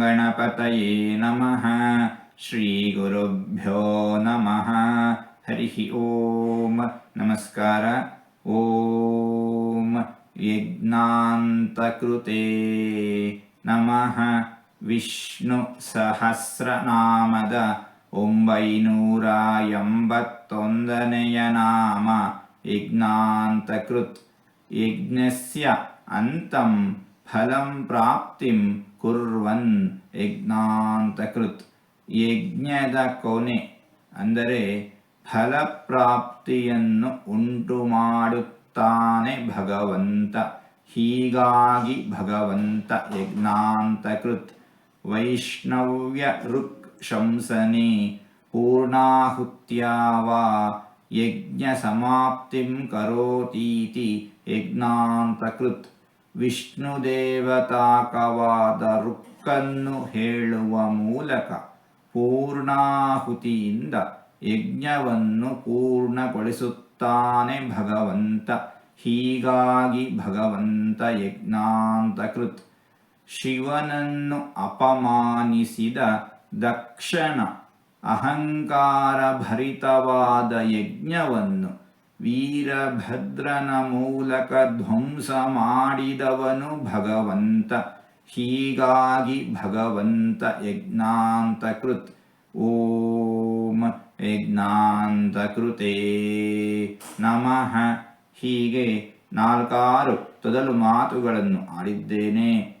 ಗಣಪತಯೇ ನಮಃ ಶ್ರೀಗುರುಭ್ಯೋ ನಮಃ ಹರಿ ಓಂ ನಮಸ್ಕಾರ ಓಂ ಯಜ್ಞಾಂತಕೃತೆ ನಮಃ ವಿಷ್ಣು ಸಹಸ್ರನಾಮದ ಒಂಬೈನೂರ ಎಂಬತ್ತೊಂದನೆಯ ನಾಮ ಯಜ್ಞಾಂತಕೃತ್ ಯಜ್ಞಸ್ಯ ಅಂತಂ ಫಲಂ ಪ್ರಾಪ್ತಿಂ ಕುರ್ವನ್ ಯಜ್ಞಾಂತಕೃತ್ ಯಜ್ಞದ ಕೊನೆ ಅಂದರೆ ಫಲಪ್ರಾಪ್ತಿಯನ್ನು ಉಂಟು ಮಾಡುತ್ತಾನೆ ಭಗವಂತ ಹೀಗಾಗಿ ಭಗವಂತ ಯಜ್ಞಾಂತಕೃತ್ ವೈಷ್ಣವ್ಯ ಋಕ್ ಶಂಸನೆ ಪೂರ್ಣಾಹುತ್ಯಾವ ಯಜ್ಞ ಸಮಾಪ್ತಿಂ ಕರೋತೀತಿ ಯಜ್ಞಾಂತಕೃತ್ ವಿಷ್ಣು ದೇವತಾಕವಾದ ರುಕ್ಕನ್ನು ಹೇಳುವ ಮೂಲಕ ಪೂರ್ಣಾಹುತಿಯಿಂದ ಯಜ್ಞವನ್ನು ಪೂರ್ಣಗೊಳಿಸುತ್ತಾನೆ ಭಗವಂತ. ಹೀಗಾಗಿ ಭಗವಂತ ಯಜ್ಞಾಂತಕೃತ್ ಶಿವನನ್ನು ಅಪಮಾನಿಸಿದ ದಕ್ಷಣ ಅಹಂಕಾರ ಭರಿತವಾದ ಯಜ್ಞವನ್ನು ವೀರಭದ್ರನ ಮೂಲಕ ಧ್ವಂಸ ಮಾಡಿದವನು ಭಗವಂತ. ಹೀಗಾಗಿ ಭಗವಂತ ಯಜ್ಞಾಂತಕೃತ್. ಓಂ ಯಜ್ಞಾಂತಕೃತೇ ನಮಃ. ಹೀಗೆ ನಾಲ್ಕಾರು ತೊದಲು ಮಾತುಗಳನ್ನು ಆಡಿದ್ದೇನೆ.